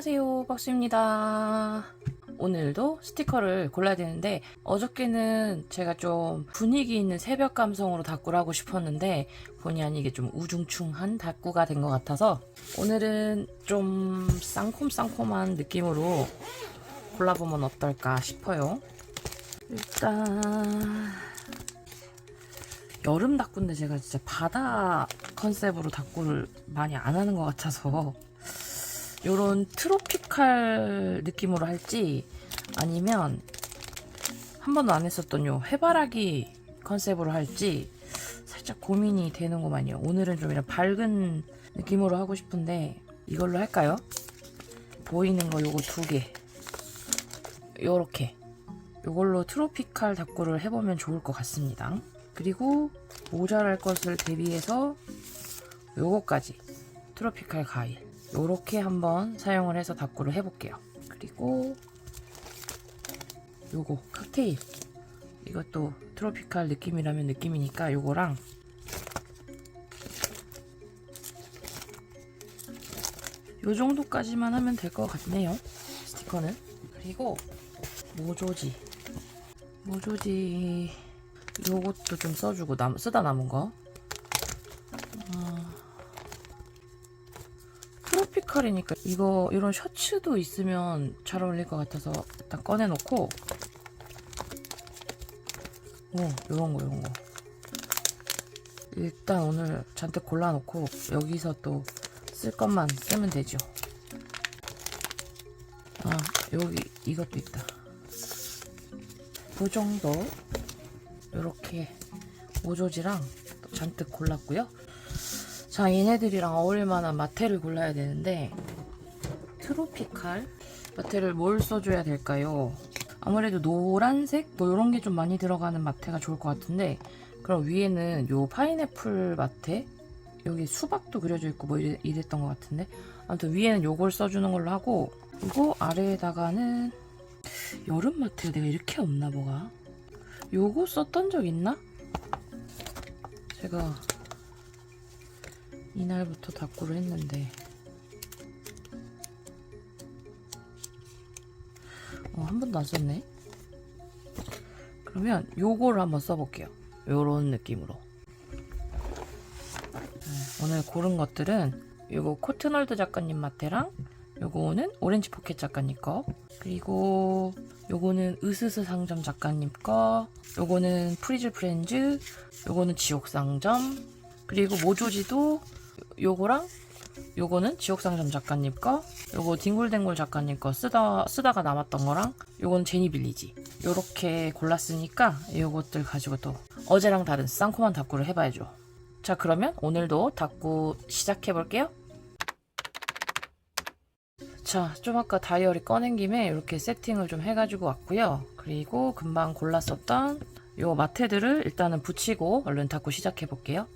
안녕하세요 박수입니다. 오늘도 스티커를 골라야 되는데 어저께는 제가 좀 분위기 있는 새벽 감성으로 다꾸를 하고 싶었는데 본의 아니게 좀 우중충한 다꾸가 된 것 같아서 오늘은 좀 쌍콤쌍콤한 느낌으로 골라보면 어떨까 싶어요. 일단 여름 다꾸인데 제가 진짜 바다 컨셉으로 다꾸를 많이 안 하는 것 같아서 요런 트로피칼 느낌으로 할지 아니면 한 번도 안 했었던 요 해바라기 컨셉으로 할지 살짝 고민이 되는구만요. 오늘은 좀 이런 밝은 느낌으로 하고 싶은데 이걸로 할까요? 보이는 거 요거 두 개. 요렇게. 요걸로 트로피칼 다꾸를 해보면 좋을 것 같습니다. 그리고 모자랄 것을 대비해서 요거까지. 트로피칼 가일. 요렇게 한번 사용을 해서 다꾸를 해볼게요. 그리고 요거 칵테일 이것도 트로피칼 느낌이라면 느낌이니까 요거랑 요 정도까지만 하면 될 것 같네요. 스티커는 그리고 모조지 모조지 요것도 좀 써주고 남, 쓰다 남은 거트 로피칼이니까 이거 이런 셔츠도 있으면 잘 어울릴 것 같아서 일단 꺼내놓고. 오 요런 거 요런 거. 일단 오늘 잔뜩 골라놓고 여기서 또 쓸 것만 쓰면 되죠. 아 여기 이것도 있다. 그 정도. 요렇게 모조지랑 또 잔뜩 골랐고요 자, 얘네들이랑 어울릴 만한 마테를 골라야 되는데 트로피칼 마테를 뭘 써줘야 될까요? 아무래도 노란색 뭐 이런 게 좀 많이 들어가는 마테가 좋을 것 같은데 그럼 위에는 요 파인애플 마테 여기 수박도 그려져 있고 뭐 이래, 이랬던 것 같은데 아무튼 위에는 요걸 써주는 걸로 하고 그리고 아래에다가는 여름 마테가 내가 이렇게 없나 뭐가 요거 썼던 적 있나? 제가 이날부터 다꾸를 했는데. 어, 한 번도 안 썼네. 그러면 요거를 한번 써볼게요. 요런 느낌으로. 네, 오늘 고른 것들은 요거 코트널드 작가님 마테랑 요거는 오렌지 포켓 작가님 거 그리고 요거는 으스스 상점 작가님 거 요거는 프리즐 프렌즈 요거는 지옥 상점 그리고 모조지도 요거랑 요거는 지옥상점 작가님 거, 요거 딩굴댕굴 작가님 거 쓰다, 쓰다가 남았던 거랑 요건 제니 빌리지. 요렇게 골랐으니까 요것들 가지고 또 어제랑 다른 쌍코만 다꾸를 해봐야죠. 자, 그러면 오늘도 다꾸 시작해볼게요. 자, 좀 아까 다이어리 꺼낸 김에 이렇게 세팅을 좀 해가지고 왔고요. 그리고 금방 골랐었던 요 마테들을 일단은 붙이고 얼른 다꾸 시작해볼게요.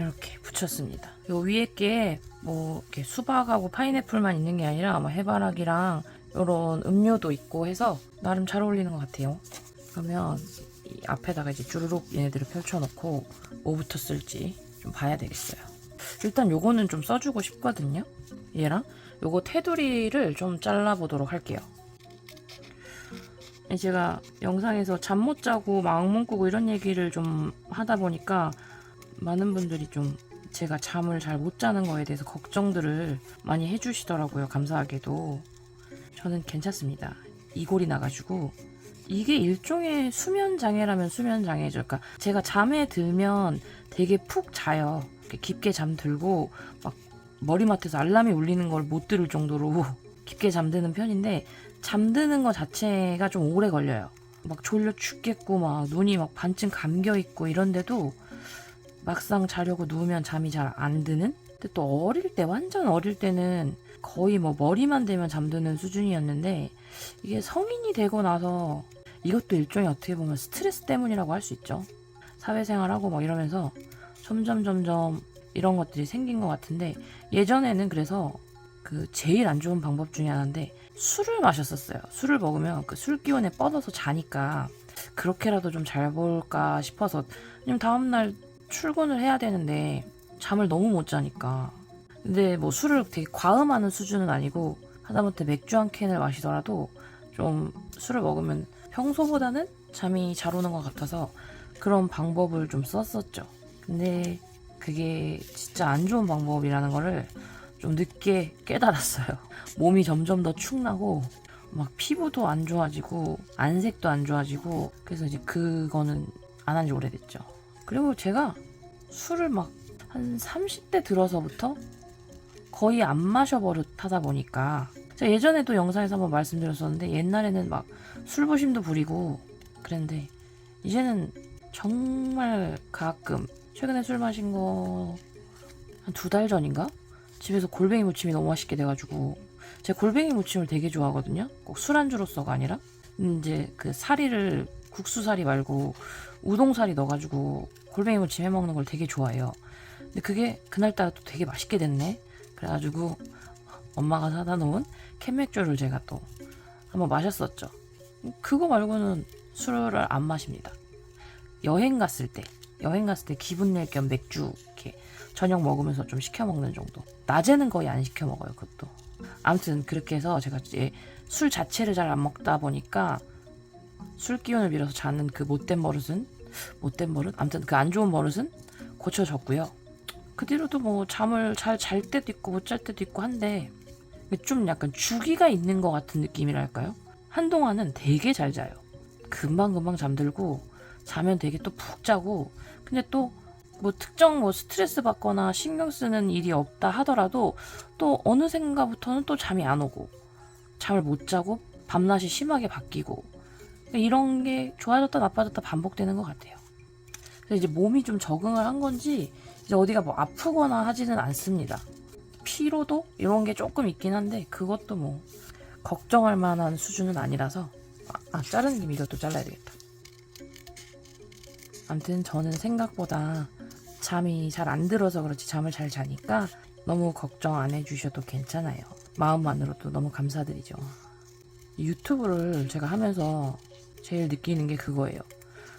이렇게 붙였습니다. 요 위에 게 뭐 이렇게 수박하고 파인애플만 있는 게 아니라 뭐 해바라기랑 이런 음료도 있고 해서 나름 잘 어울리는 것 같아요. 그러면 이 앞에다가 이제 주르륵 얘네들을 펼쳐놓고 뭐부터 쓸지 좀 봐야 되겠어요. 일단 요거는 좀 써주고 싶거든요. 얘랑 요거 테두리를 좀 잘라보도록 할게요. 제가 영상에서 잠 못 자고 마음 꾸고 이런 얘기를 좀 하다 보니까 많은 분들이 좀 제가 잠을 잘 못 자는 거에 대해서 걱정들을 많이 해주시더라고요. 감사하게도. 저는 괜찮습니다. 이골이 나가지고. 이게 일종의 수면 장애라면 수면 장애죠. 그러니까 제가 잠에 들면 되게 푹 자요. 깊게 잠들고 막 머리맡에서 알람이 울리는 걸 못 들을 정도로 깊게 잠드는 편인데 잠드는 것 자체가 좀 오래 걸려요. 막 졸려 죽겠고 막 눈이 막 반쯤 감겨 있고 이런데도 막상 자려고 누우면 잠이 잘 안 드는? 근데 또 어릴 때, 완전 어릴 때는 거의 뭐 머리만 대면 잠드는 수준이었는데 이게 성인이 되고 나서 이것도 일종의 어떻게 보면 스트레스 때문이라고 할 수 있죠. 사회생활하고 막 이러면서 점점 점점 이런 것들이 생긴 것 같은데 예전에는 그래서 그 제일 안 좋은 방법 중에 하나인데 술을 마셨었어요. 술을 먹으면 그 술 기운에 뻗어서 자니까 그렇게라도 좀 잘 볼까 싶어서 왜냐면 다음날 출근을 해야 되는데 잠을 너무 못 자니까 근데 뭐 술을 되게 과음하는 수준은 아니고 하다못해 맥주 한 캔을 마시더라도 좀 술을 먹으면 평소보다는 잠이 잘 오는 것 같아서 그런 방법을 좀 썼었죠. 근데 그게 진짜 안 좋은 방법이라는 거를 좀 늦게 깨달았어요. 몸이 점점 더 축나고 막 피부도 안 좋아지고 안색도 안 좋아지고 그래서 이제 그거는 안 한 지 오래됐죠. 그리고 제가 술을 막 한 30대 들어서부터 거의 안 마셔버릇 하다 보니까 제가 예전에도 영상에서 한번 말씀드렸었는데 옛날에는 막 술부심도 부리고 그랬는데 이제는 정말 가끔 최근에 술 마신 거 한 두 달 전인가? 집에서 골뱅이 무침이 너무 맛있게 돼가지고 제가 골뱅이 무침을 되게 좋아하거든요. 꼭 술안주로서가 아니라. 이제 그 사리를 국수사리 말고 우동사리 넣어가지고 골뱅이 무침 해 먹는 걸 되게 좋아해요 근데 그게 그날따라 또 되게 맛있게 됐네 그래가지고 엄마가 사다 놓은 캔맥주를 제가 또 한번 마셨었죠. 그거 말고는 술을 안 마십니다. 여행 갔을 때, 여행 갔을 때 기분 낼 겸 맥주 이렇게 저녁 먹으면서 좀 시켜 먹는 정도. 낮에는 거의 안 시켜 먹어요, 그것도. 아무튼 그렇게 해서 제가 이제 술 자체를 잘 안 먹다 보니까 술 기운을 빌어서 자는 그 못된 버릇은 못된 버릇? 아무튼 그 안 좋은 버릇은 고쳐졌고요. 그 뒤로도 뭐 잠을 잘 잘 때도 있고 못 잘 때도 있고 한데 좀 약간 주기가 있는 것 같은 느낌이랄까요? 한동안은 되게 잘 자요. 금방금방 잠들고 자면 되게 또 푹 자고 근데 또 뭐 특정 뭐 스트레스 받거나 신경 쓰는 일이 없다 하더라도 또 어느샌가부터는 또 잠이 안 오고 잠을 못 자고 밤낮이 심하게 바뀌고 이런 게 좋아졌다 나빠졌다 반복되는 것 같아요. 이제 몸이 좀 적응을 한 건지 이제 어디가 뭐 아프거나 하지는 않습니다. 피로도 이런 게 조금 있긴 한데 그것도 뭐 걱정할 만한 수준은 아니라서 아, 아 자르는 김에 이것도 잘라야 되겠다. 아무튼 저는 생각보다 잠이 잘 안 들어서 그렇지 잠을 잘 자니까 너무 걱정 안 해주셔도 괜찮아요. 마음만으로도 너무 감사드리죠. 유튜브를 제가 하면서 제일 느끼는 게 그거예요.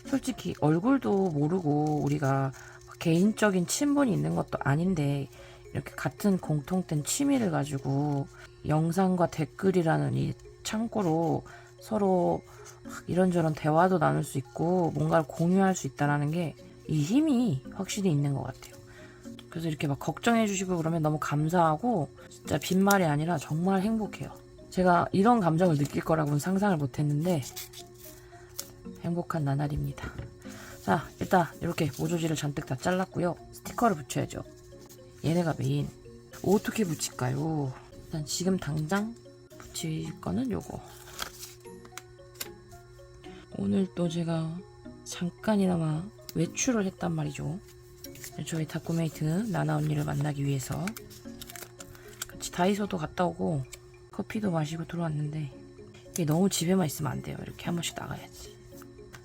솔직히 얼굴도 모르고 우리가 개인적인 친분이 있는 것도 아닌데 이렇게 같은 공통된 취미를 가지고 영상과 댓글이라는 이 창고로 서로 막 이런저런 대화도 나눌 수 있고 뭔가를 공유할 수 있다라는 게 이 힘이 확실히 있는 것 같아요. 그래서 이렇게 막 걱정해 주시고 그러면 너무 감사하고 진짜 빈말이 아니라 정말 행복해요. 제가 이런 감정을 느낄 거라고는 상상을 못 했는데 행복한 나날입니다. 자, 일단 이렇게 모조지를 잔뜩 다 잘랐고요. 스티커를 붙여야죠. 얘네가 메인. 어떻게 붙일까요? 일단 지금 당장 붙일 거는 요거. 오늘 또 제가 잠깐이나마 외출을 했단 말이죠. 저희 다꾸메이트 나나 언니를 만나기 위해서 같이 다이소도 갔다 오고 커피도 마시고 들어왔는데 이게 너무 집에만 있으면 안 돼요. 이렇게 한 번씩 나가야지.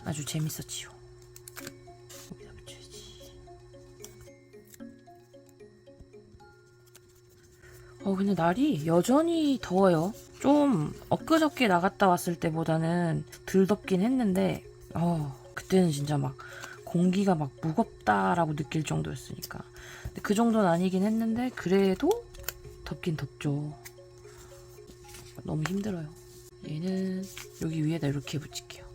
아주 재밌었지요. 어, 근데 날이 여전히 더워요. 좀 엊그저께 나갔다 왔을 때보다는 덜 덥긴 했는데, 어, 그때는 진짜 막 공기가 막 무겁다라고 느낄 정도였으니까. 근데 그 정도는 아니긴 했는데, 그래도 덥긴 덥죠. 너무 힘들어요. 얘는 여기 위에다 이렇게 붙일게요.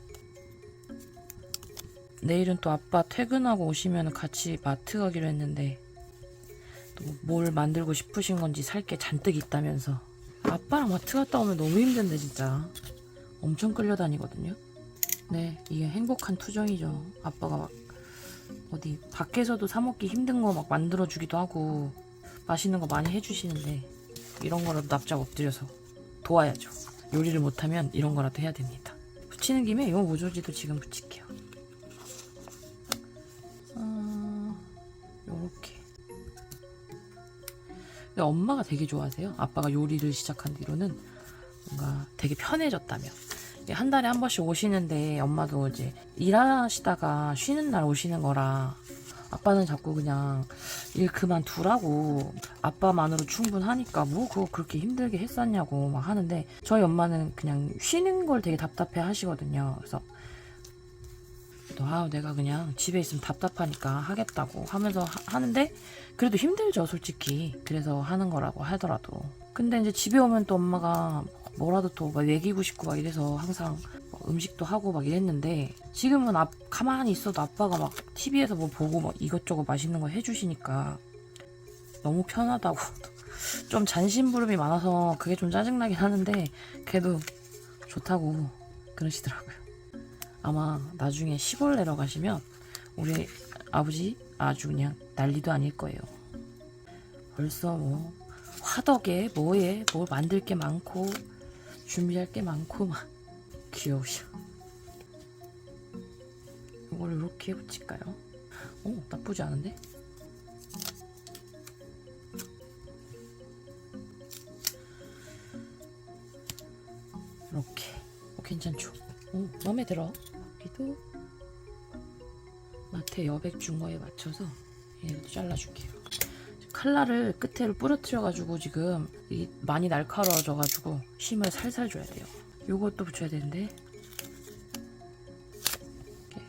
내일은 또 아빠 퇴근하고 오시면 같이 마트 가기로 했는데 또 뭘 만들고 싶으신 건지 살 게 잔뜩 있다면서. 아빠랑 마트 갔다 오면 너무 힘든데 진짜. 엄청 끌려다니거든요. 네 이게 행복한 투정이죠. 아빠가 막 어디 밖에서도 사 먹기 힘든 거 막 만들어 주기도 하고 맛있는 거 많이 해주시는데 이런 거라도 납작 엎드려서 도와야죠. 요리를 못하면 이런 거라도 해야 됩니다. 붙이는 김에 이 모조지도 지금 붙일게요 근데 엄마가 되게 좋아하세요. 아빠가 요리를 시작한 뒤로는 뭔가 되게 편해졌다며. 한 달에 한 번씩 오시는데 엄마도 이제 일하시다가 쉬는 날 오시는 거라 아빠는 자꾸 그냥 일 그만두라고 아빠만으로 충분하니까 뭐 그거 그렇게 힘들게 했었냐고 막 하는데 저희 엄마는 그냥 쉬는 걸 되게 답답해 하시거든요. 그래서 또 아, 내가 그냥 집에 있으면 답답하니까 하겠다고 하면서 하, 는데 그래도 힘들죠, 솔직히. 그래서 하는 거라고 하더라도. 근데 이제 집에 오면 또 엄마가 뭐라도 또막 먹이고 싶고 막 이래서 항상 뭐 음식도 하고 막 이랬는데 지금은 앞, 가만히 있어도 아빠가 막 TV에서 뭐 보고 막 이것저것 맛있는 거 해주시니까 너무 편하다고. 좀 잔심부름이 많아서 그게 좀 짜증나긴 하는데 그래도 좋다고 그러시더라고요. 아마 나중에 시골 내려 가시면 우리 아버지 아주 그냥 난리도 아닐 거예요. 벌써 뭐 화덕에 뭐에 뭘 만들 게 많고 준비할 게 많고 막 귀여우셔. 이걸 이렇게 붙일까요? 오 나쁘지 않은데? 이렇게 어, 괜찮죠? 오 마음에 들어. 여기도 마테 여백 중거에 맞춰서 얘도 잘라줄게요. 칼날을 끝에를 부러뜨려가지고 지금 이 많이 날카로워져가지고 힘을 살살 줘야 돼요. 요것도 붙여야 되는데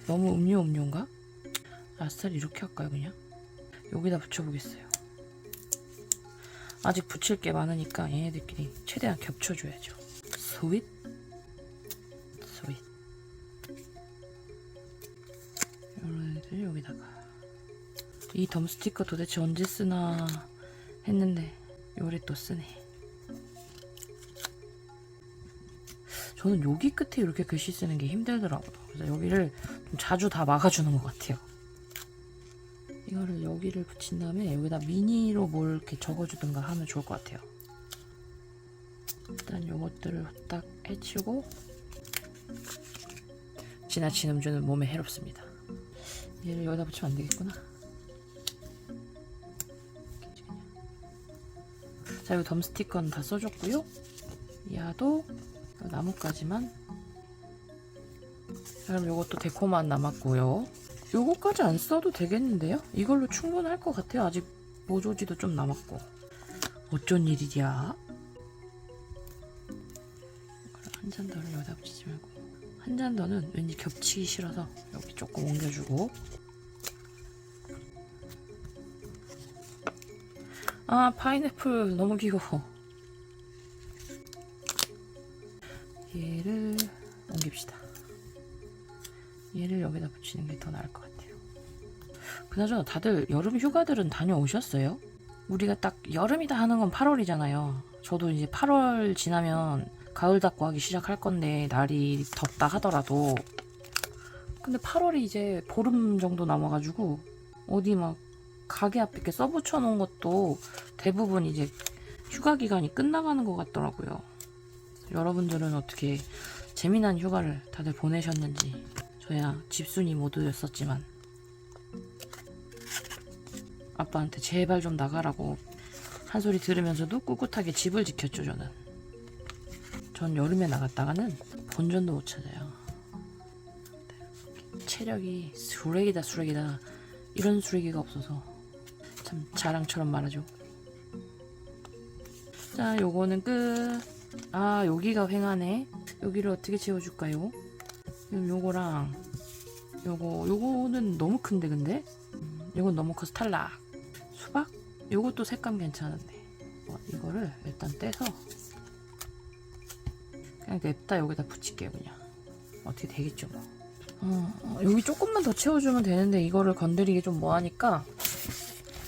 너무 음료 음료인가? 아스타를 이렇게 할까요 그냥? 여기다 붙여보겠어요. 아직 붙일 게 많으니까 얘네들끼리 최대한 겹쳐줘야죠. 스윗 스윗 이런 애들 여기다가 이 덤 스티커 도대체 언제 쓰나 했는데 요래 또 쓰네. 저는 여기 끝에 이렇게 글씨 쓰는 게 힘들더라고요. 그래서 여기를 좀 자주 다 막아주는 것 같아요. 이거를 여기를 붙인 다음에 여기다 미니로 뭘 이렇게 적어주든가 하면 좋을 것 같아요. 일단 요것들을 딱 해치우고 지나친 음주는 몸에 해롭습니다. 얘를 여기다 붙이면 안 되겠구나. 자, 이 덤 스티커는 다 써줬고요. 야도 나뭇가지만. 자, 그럼 요것도 데코만 남았고요. 요거까지 안 써도 되겠는데요? 이걸로 충분할 것 같아요. 아직 모조지도 좀 남았고. 어쩐 일이랴? 한잔 더를 여기다 붙이지 말고 한 잔 더는 왠지 겹치기 싫어서 여기 조금 옮겨주고 아 파인애플 너무 귀여워. 얘를 옮깁시다. 얘를 여기다 붙이는 게 더 나을 것 같아요. 그나저나 다들 여름 휴가들은 다녀오셨어요? 우리가 딱 여름이다 하는 건 8월이잖아요. 저도 이제 8월 지나면 가을 닦고 하기 시작할 건데 날이 덥다 하더라도. 근데 8월이 이제 보름 정도 남아가지고 어디 막 가게 앞에 이렇게 써붙여 놓은 것도 대부분 이제 휴가 기간이 끝나가는 것 같더라고요. 여러분들은 어떻게 재미난 휴가를 다들 보내셨는지 저야 집순이 모두였었지만 아빠한테 제발 좀 나가라고 한 소리 들으면서도 꿋꿋하게 집을 지켰죠 저는. 전 여름에 나갔다가는 본전도 못 찾아요. 체력이 쓰레기다 쓰레기다 이런 쓰레기가 없어서 참 자랑처럼 말하죠. 자, 요거는 끝. 아, 여기가 횡하네. 여기를 어떻게 채워줄까요? 그럼 요거랑 요거 요거는 너무 큰데 근데 음, 요건 너무 커서 탈락. 수박? 요것도 색감 괜찮은데 어, 이거를 일단 떼서 그냥 냅다 여기다 붙일게요 그냥 어떻게 되겠죠 뭐. 어, 어, 여기 조금만 더 채워주면 되는데 이거를 건드리기 좀 뭐하니까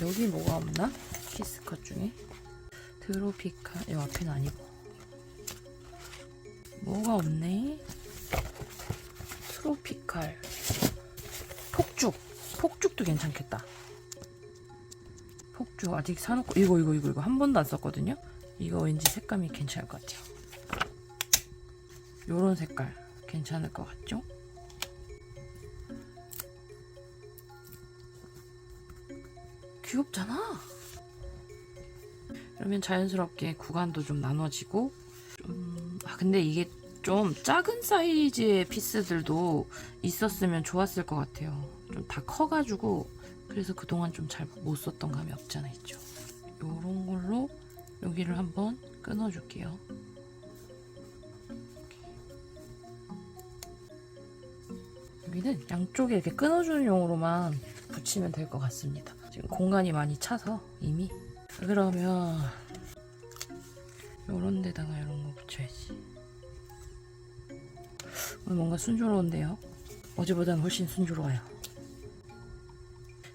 여기 뭐가 없나? 키스컷 중에? 트로피칼 이 앞에는 아니고 뭐가 없네? 트로피칼. 폭죽. 폭죽도 괜찮겠다. 폭죽 아직 사놓고 이거 이거 이거 이거 한 번도 안 썼거든요? 이거 왠지 색감이 괜찮을 것 같아요. 요런 색깔 괜찮을 것 같죠? 귀엽잖아. 그러면 자연스럽게 구간도 좀 나눠지고 좀... 아 근데 이게 좀 작은 사이즈의 피스들도 있었으면 좋았을 것 같아요. 좀 다 커가지고 그래서 그동안 좀 잘 못 썼던 감이 없잖아 있죠. 요런 걸로 여기를 한번 끊어줄게요. 여기는 양쪽에 이렇게 끊어주는 용으로만 붙이면 될 것 같습니다. 지금 공간이 많이 차서 이미 그러면 요런 데다가 이런 거 붙여야지. 오늘 뭔가 순조로운데요. 어제보다는 훨씬 순조로워요.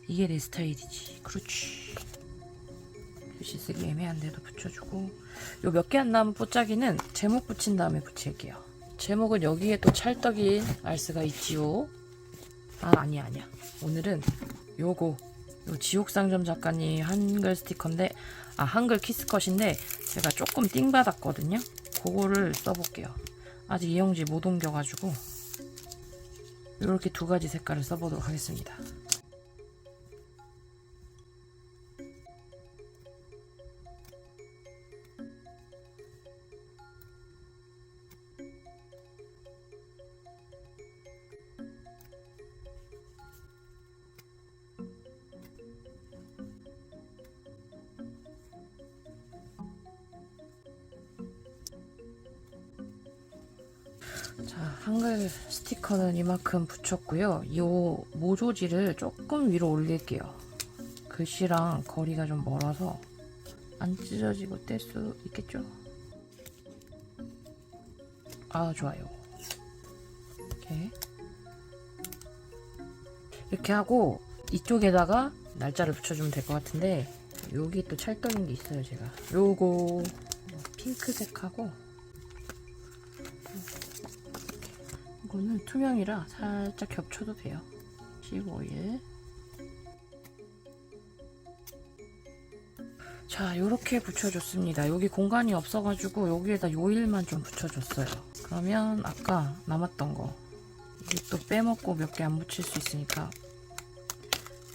이게 내 스타일이지. 그렇지. 글씨 쓰기 애매한데도 붙여주고 요 몇 개 안 남은 뽀짝이는 제목 붙인 다음에 붙일게요. 제목은 여기에 또 찰떡인 알 수가 있지요. 아 아니야 아니야. 오늘은 요거 요 지옥상점 작가님 한글 스티커인데 아 한글 키스컷인데 제가 조금 띵 받았거든요. 그거를 써볼게요. 아직 이영지 못 옮겨가지고 이렇게 두 가지 색깔을 써보도록 하겠습니다. 한글 스티커는 이만큼 붙였고요. 이 모조지를 조금 위로 올릴게요. 글씨랑 거리가 좀 멀어서 안 찢어지고 뗄 수 있겠죠? 아, 좋아요. 이렇게. 이렇게 하고 이쪽에다가 날짜를 붙여주면 될 것 같은데 여기 또 찰떡인 게 있어요, 제가. 요거 핑크색하고 이거는 투명이라 살짝 겹쳐도 돼요. 15일. 자, 요렇게 붙여줬습니다. 여기 공간이 없어가지고 여기에다 요일만 좀 붙여줬어요. 그러면 아까 남았던 거 이게 또 빼먹고 몇 개 안 붙일 수 있으니까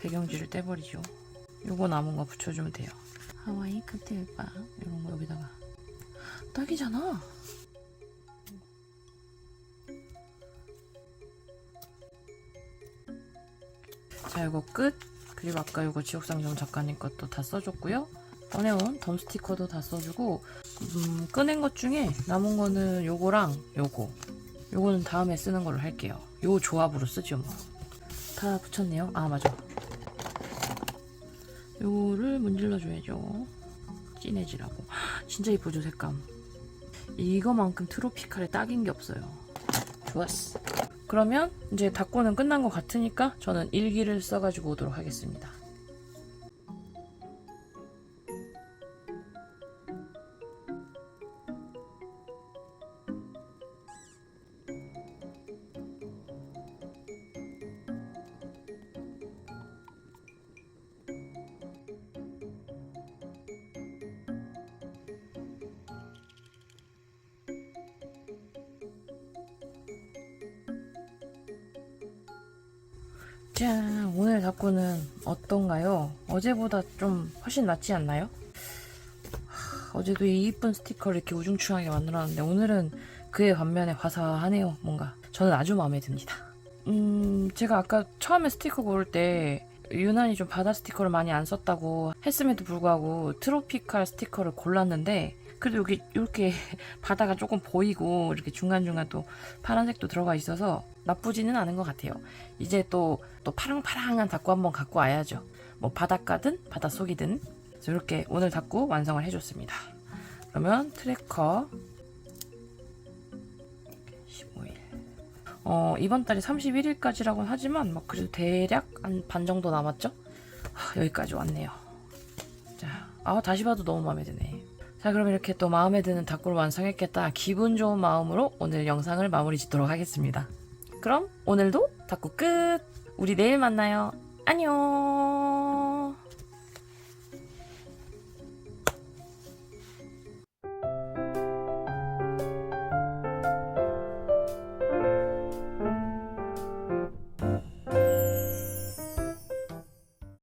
배경지를 떼버리죠. 요거 남은 거 붙여주면 돼요. 하와이 칵테일 바 이런 거 여기다가 딱이잖아. 자 이거 끝. 그리고 아까 이거 지옥상점 작가님 것도 다 써줬고요. 꺼내온 덤 스티커도 다 써주고 음, 꺼낸 것 중에 남은 거는 요거랑 요거. 요거는 다음에 쓰는 걸로 할게요. 요 조합으로 쓰죠 뭐 다 붙였네요. 아 맞아. 요거를 문질러 줘야죠. 진해지라고. 진짜 이쁘죠 색감. 이거만큼 트로피칼에 딱인 게 없어요. 좋았어 그러면 이제 닦고는 끝난 것 같으니까 저는 일기를 써가지고 오도록 하겠습니다. 어제보다 좀 훨씬 낫지 않나요? 하, 어제도 이 이쁜 스티커를 이렇게 우중충하게 만들었는데 오늘은 그에 반면에 화사하네요, 뭔가. 저는 아주 마음에 듭니다. 음, 제가 아까 처음에 스티커 고를 때 유난히 좀 바다 스티커를 많이 안 썼다고 했음에도 불구하고 트로피칼 스티커를 골랐는데 그래도 여기 이렇게 바다가 조금 보이고 이렇게 중간중간 또 파란색도 들어가 있어서 나쁘지는 않은 것 같아요. 이제 또, 또 파랑파랑한 닭구 한번 갖고 와야죠. 뭐 바닷가든 바닷속이든 이렇게 오늘 닭구 완성을 해줬습니다. 그러면 트래커 15일 어, 이번 달이 31일까지라고는 하지만 뭐 그래도 대략 한 반 정도 남았죠? 하, 여기까지 왔네요. 자, 아 다시 봐도 너무 마음에 드네. 자, 그럼 이렇게 또 마음에 드는 닭구를 완성했겠다. 기분 좋은 마음으로 오늘 영상을 마무리 짓도록 하겠습니다. 그럼 오늘도 닭구 끝! 우리 내일 만나요. 안녕!